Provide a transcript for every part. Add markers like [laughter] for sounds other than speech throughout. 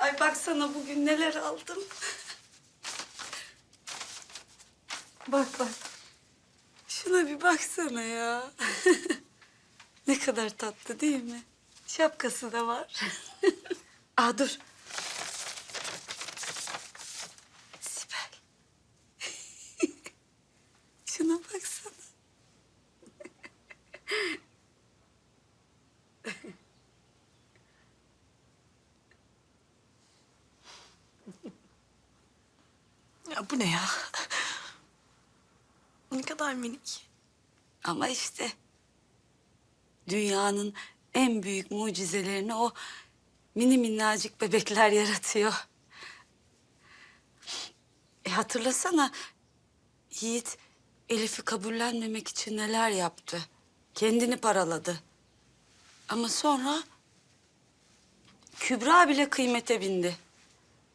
Ay baksana bugün neler aldım. bak bak. Şuna bir baksana ya. [laughs] ne kadar tatlı değil mi? Şapkası da var. [laughs] Aa dur. Sibel. Şuna baksana. Ya bu ne ya? [laughs] ne kadar minik. Ama işte dünyanın en büyük mucizelerini o mini minnacık bebekler yaratıyor. E hatırlasana Yiğit Elif'i kabullenmemek için neler yaptı. Kendini paraladı. Ama sonra Kübra bile kıymete bindi.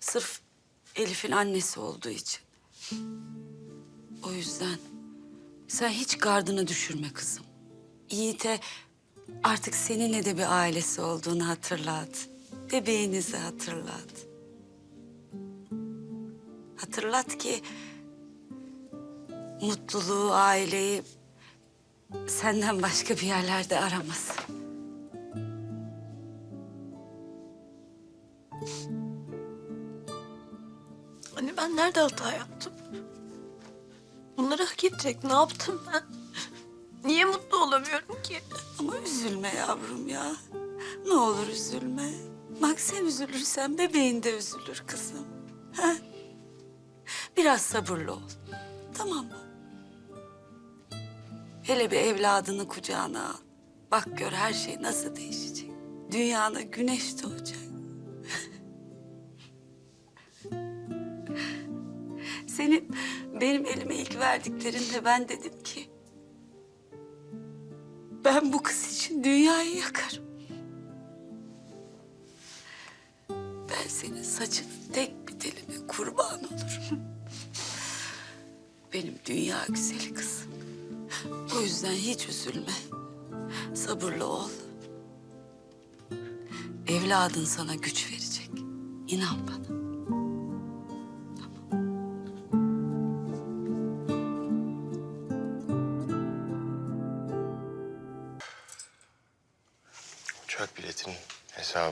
Sırf Elif'in annesi olduğu için. O yüzden sen hiç gardını düşürme kızım. Yiğit'e artık seninle de bir ailesi olduğunu hatırlat. Bebeğinizi hatırlat. Hatırlat ki mutluluğu, aileyi senden başka bir yerlerde aramasın. Nerede hata yaptım? Bunları hak edecek ne yaptım ben? [laughs] Niye mutlu olamıyorum ki? Ama üzülme yavrum ya. Ne olur üzülme. Bak sen üzülürsen bebeğin de üzülür kızım. Ha? Biraz sabırlı ol. Tamam mı? Hele bir evladını kucağına al. Bak gör her şey nasıl değişecek. Dünyana güneş doğacak. [laughs] Senin benim elime ilk verdiklerinde ben dedim ki... Ben bu kız için dünyayı yakarım. Ben senin saçının tek bir teline kurban olurum. Benim dünya güzeli kızım. O yüzden hiç üzülme. Sabırlı ol. Evladın sana güç verecek. İnan bana.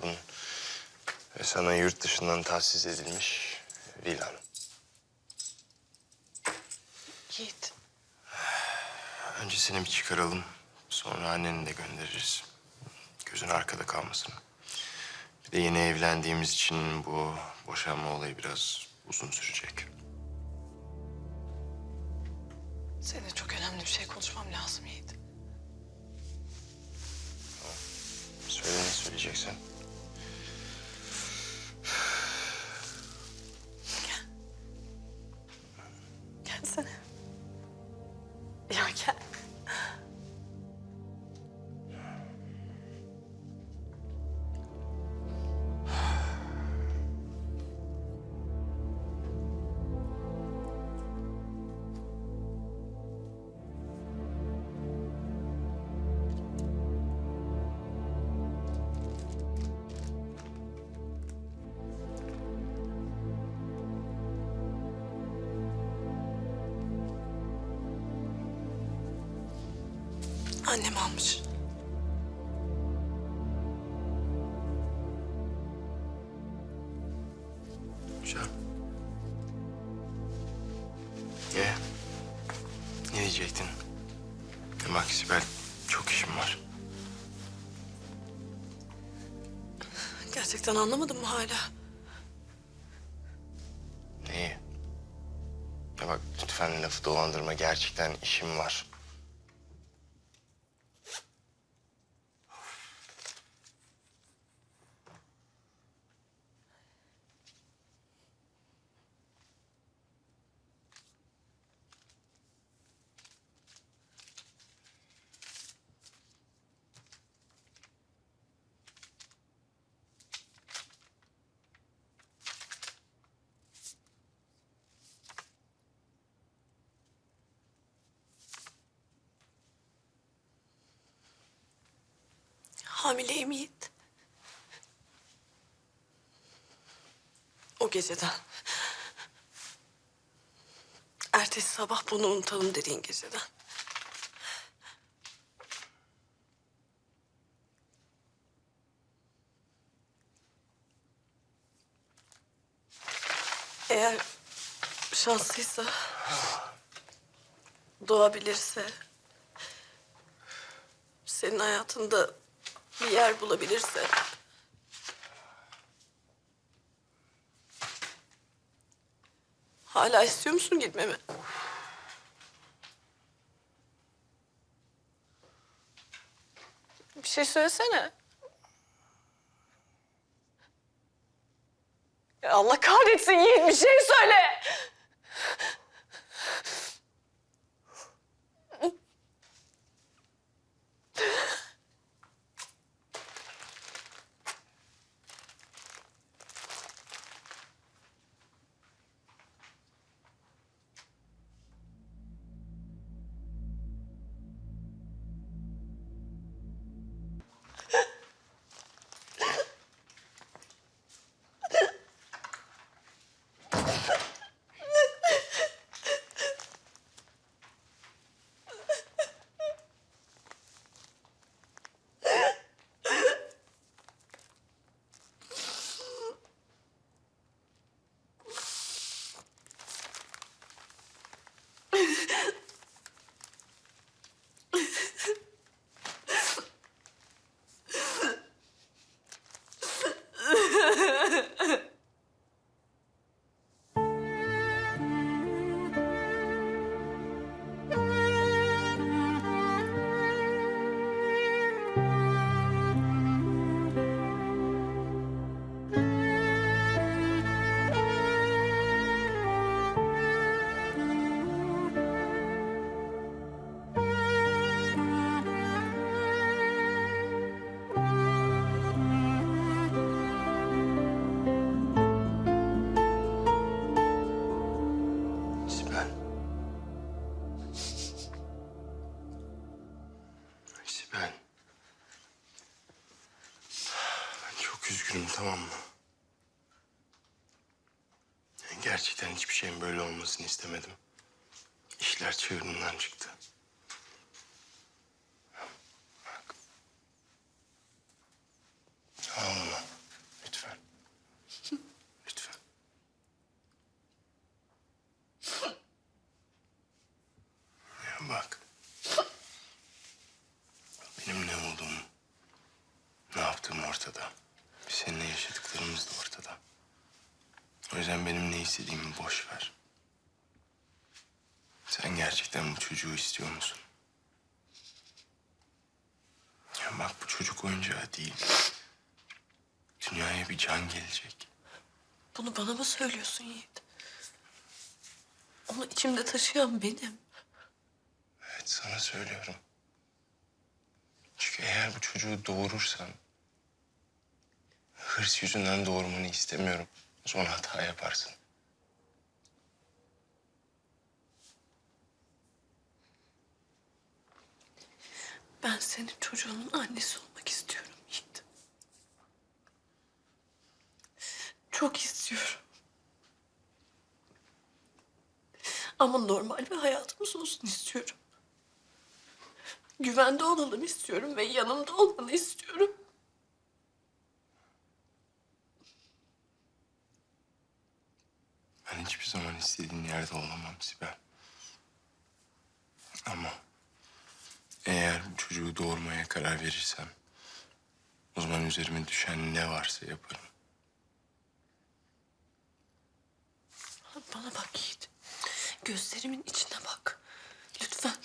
Hesabın ve sana yurt dışından tahsis edilmiş villan. Yiğit. Önce seni bir çıkaralım. Sonra anneni de göndeririz. Gözün arkada kalmasın. Bir de yeni evlendiğimiz için bu boşanma olayı biraz uzun sürecek. Seninle çok önemli bir şey konuşmam lazım Yiğit. Söyle ne söyleyeceksen. Annem almış. Güzel. Ye. Ne diyecektin? Bak Sibel, çok işim var. Gerçekten anlamadın mı hala? Neyi? Ya bak lütfen lafı dolandırma. Gerçekten işim var. Hamileyim Yiğit. O geceden. Ertesi sabah bunu unutalım dediğin geceden. Eğer şanslıysa, doğabilirse, senin hayatında bir yer bulabilirse... Hala istiyor musun gitmemi? Bir şey söylesene. Ya Allah kahretsin Yiğit bir şey söyle. Tamam mı? Gerçekten hiçbir şeyin böyle olmasını istemedim. İşler çığırından çıktı. Ağlama. Lütfen. Lütfen. Ya bak. Benim ne olduğum, ne yaptığım ortada. Seninle yaşadıklarımız da ortada. O yüzden benim ne istediğimi boş ver. Sen gerçekten bu çocuğu istiyor musun? Ya bak bu çocuk oyuncağı değil. Dünyaya bir can gelecek. Bunu bana mı söylüyorsun Yiğit? Onu içimde taşıyan benim. Evet sana söylüyorum. Çünkü eğer bu çocuğu doğurursan... ...hırs yüzünden doğurmanı istemiyorum. Zaman hata yaparsın. Ben senin çocuğunun annesi olmak istiyorum Yiğit. Çok istiyorum. Ama normal bir hayatımız olsun istiyorum. Güvende olalım istiyorum ve yanımda olmanı istiyorum. Ben hiçbir zaman istediğin yerde olamam Sibel. Ama... ...eğer çocuğu doğurmaya karar verirsem... ...o zaman üzerime düşen ne varsa yaparım. Bana bak Yiğit. Gözlerimin içine bak. Lütfen.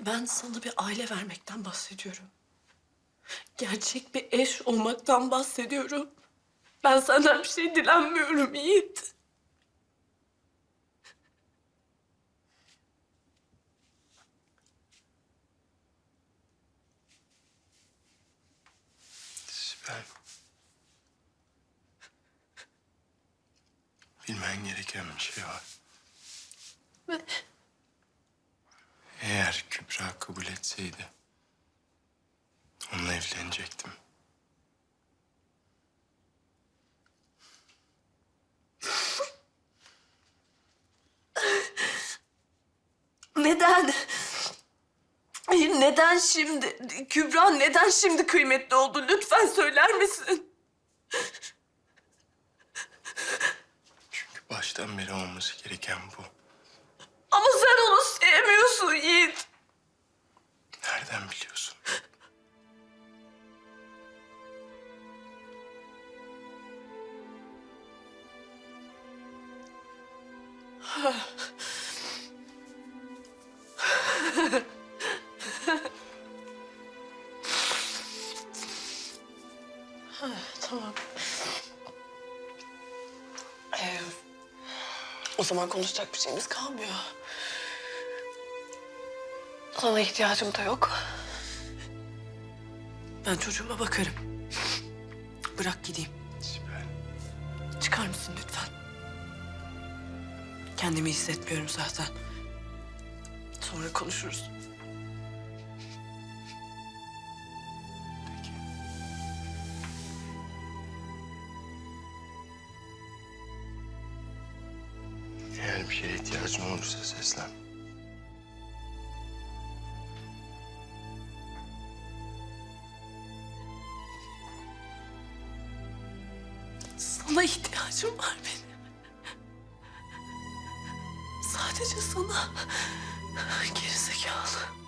Ben sana bir aile vermekten bahsediyorum. Gerçek bir eş olmaktan bahsediyorum. Ben senden bir şey dilenmiyorum Yiğit. Bilmen gereken bir şey var. Ne? Eğer Kübra kabul etseydi... ...onunla evlenecektim. Neden? Neden şimdi? Kübra neden şimdi kıymetli oldu? Lütfen söyler misin? Baştan beri olması gereken bu. Ama sen onu sevmiyorsun Yiğit. Nereden biliyorsun? [laughs] o zaman konuşacak bir şeyimiz kalmıyor. Sana ihtiyacım da yok. Ben çocuğuma bakarım. Bırak gideyim. Sibel. Çıkar mısın lütfen? Kendimi hissetmiyorum zaten. Sonra konuşuruz. Olursa seslen. Sana ihtiyacım var benim. Sadece sana. Gerizekalı.